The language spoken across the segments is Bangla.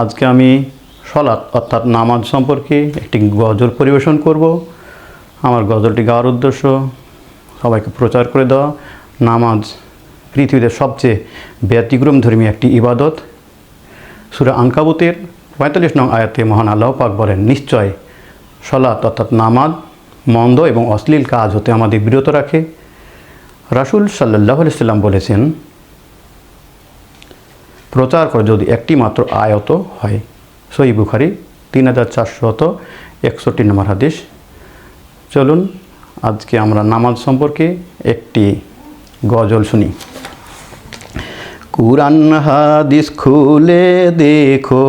আজকে আমি সলাৎ, অর্থাৎ নামাজ সম্পর্কে একটি গজল পরিবেশন করব। আমার গজলটি গাওয়ার উদ্দেশ্য, সবাইকে প্রচার করে দেওয়া। নামাজ পৃথিবীতে সবচেয়ে ব্যতিক্রম ধর্মী একটি ইবাদত। সুরা আনকাবুতের পঁয়তাল্লিশ নং আয়াতে মহান আল্লাহ পাক বলেন, নিশ্চয় সলাৎ, অর্থাৎ নামাজ মন্দ এবং অশ্লীল কাজ হতে আমাদের বিরত রাখে। রাসুল সাল্লাহ সাল্লাম বলেছেন প্রচার করে যদি একটি মাত্র আয়ত হয়। সই বুখারি তিন হাজার চারশত একষট্টি নম্বর হাদিস। চলুন আজকে আমরা নামাজ সম্পর্কে একটি গজল শুনি। কুরআন হাদিস খুলে দেখো,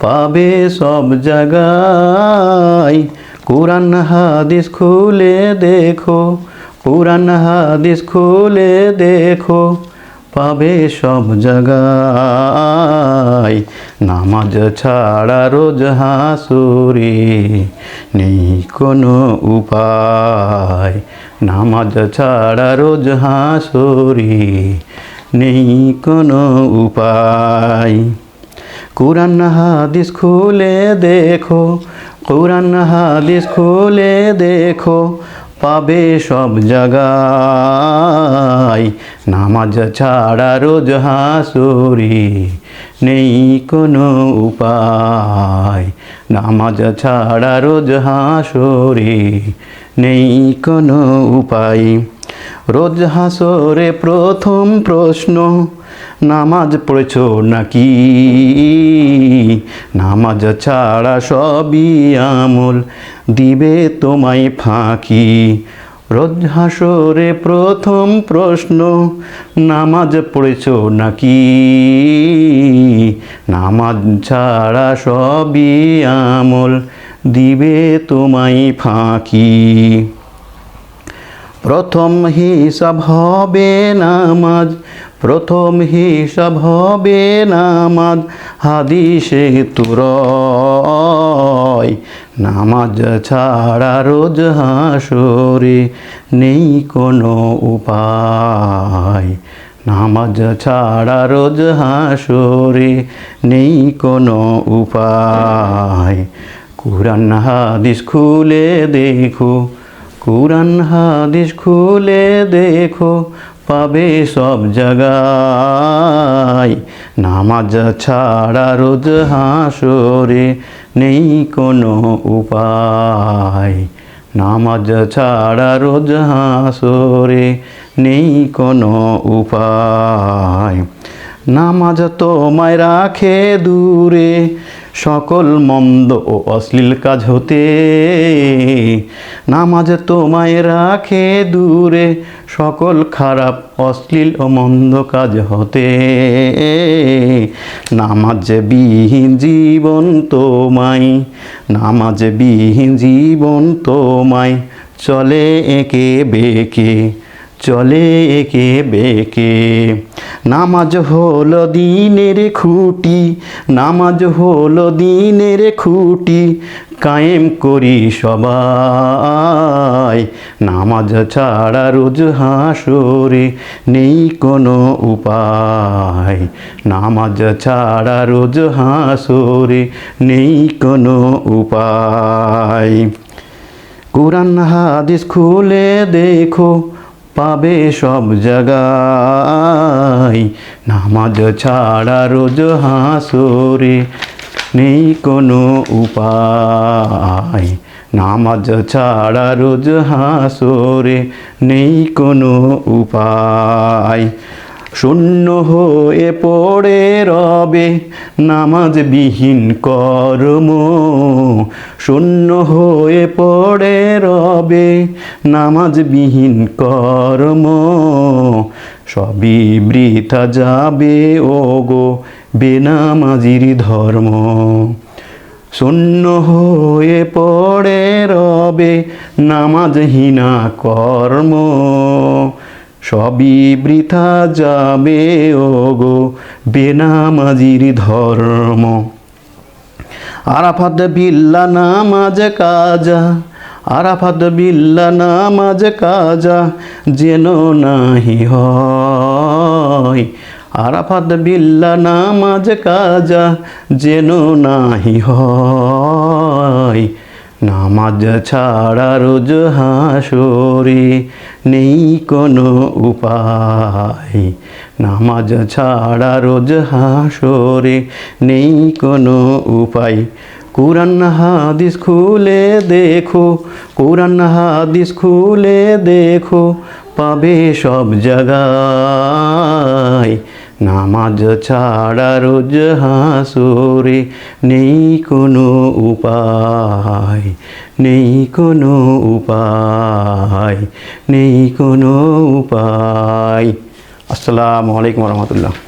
পাবে সব জায়গায়। কুরআন হাদিস খুলে দেখো, কুরআন হাদিস খুলে দেখো। পাবে সব জায়গায় নামাজ ছাড়া রোজ হাসুরি নেই কোনো উপায়। নামাজ ছাড়া রোজ হাসুরি নেই কোনো উপায়। কুরআন হাদিস খুলে দেখো, কুরআন হাদিস খুলে দেখো পাবে সব জায়গায় নামাজ ছাড়া রোজ হাসুরি নেই কোনো উপায়। নামাজ ছাড়া রোজ হাসুরি নেই কোনো উপায়। রোজ হাসরে প্রথম প্রশ্ন নামাজ পড়েছ নাকি? নামাজ ছাড়া সবই আমল, দিবে তোমায় ফাঁকি। রোজ হাসরে প্রথম প্রশ্ন, নামাজ পড়েছ নাকি? নামাজ ছাড়া সবই আমল, দিবে তোমায় ফাঁকি। প্রথম হিসাব হবে নামাজ, প্রথম হিসাব হবে নামাজ, হাদিসে তুরয়। নামাজ ছাড়া রোজ হাসরে নেই কোনো উপায়। নামাজ ছাড়া রোজ হাসরে নেই কোনো উপায়। কুরআন হাদিস খুলে দেখো কুরআন হাদিস খুলে দেখো, পাবে সব জায়গায় নামাজ ছাড়া রোজ হাসরে নেই কোনো উপায়। নামাজ ছাড়া রোজ হাসরে নেই কোনো উপায়। নামাজ তোমায় রাখে দূরে সকল মন্দ ও অশ্লীল কাজ হতে, নামাজ তোমায় রাখে দূরে, সকল খারাপ, অশ্লীল ও মন্দ কাজ হতে নামাজ বিহীন জীবন তোমায় নামাজ বিহীন জীবন তোমায়, চলে একে বেঁকে, চলে একে বেঁকে। নামাজ হলো দিনের খুঁটি, নামাজ হলো দিনের খুঁটি, কায়েম করি সবাই। নামাজ ছাড়া রোজ হাসরে নেই কোনো উপায়। নামাজ ছাড়া রোজ হাসরে নেই কোনো উপায়। কুরআন হাদিস খুলে দেখো পাবে সব জায়গায় নামাজ ছাড়া রোজ হাসরে নেই কোনো উপায়। নামাজ ছাড়া রোজ হাসরে নেই কোনো উপায়। শূন্য হয়ে পড়ে রবে নামাজবিহীন কর্ম। শূন্য হয়ে পড়ে রবে নামাজবিহীন কর্ম। সবই বৃথা যাবে ও গো বেনামাজির ধর্ম। শূন্য হয়ে পড়ে রবে নামাজহীনা কর্ম। সবই বৃথা যাবে ও গো বেনামাজির ধর্ম। আরাফাত বিল্লা নামাজ কাজা, আরাফাত বিল্লা নামাজ কাজা যেন নাহি হয়। আরাফাত বিল্লা নামাজ কাজা যেন নাহি হয়। নামাজ ছাড়া রোজ হাসরে নেই কোনো উপায়। নামাজ ছাড়া রোজ হাসরে নেই কোনো উপায়। কোরআন হাদিস খুলে দেখো, কোরআন হাদিস খুলে দেখো, পাবে সব জায়গায়। নামাজ ছাড়া রোজ হাসরে নেই কোনো উপায়, নেই কোনো উপায়, নেই কোনো উপায়। আসসালামু আলাইকুম রহমতুল্লাহ।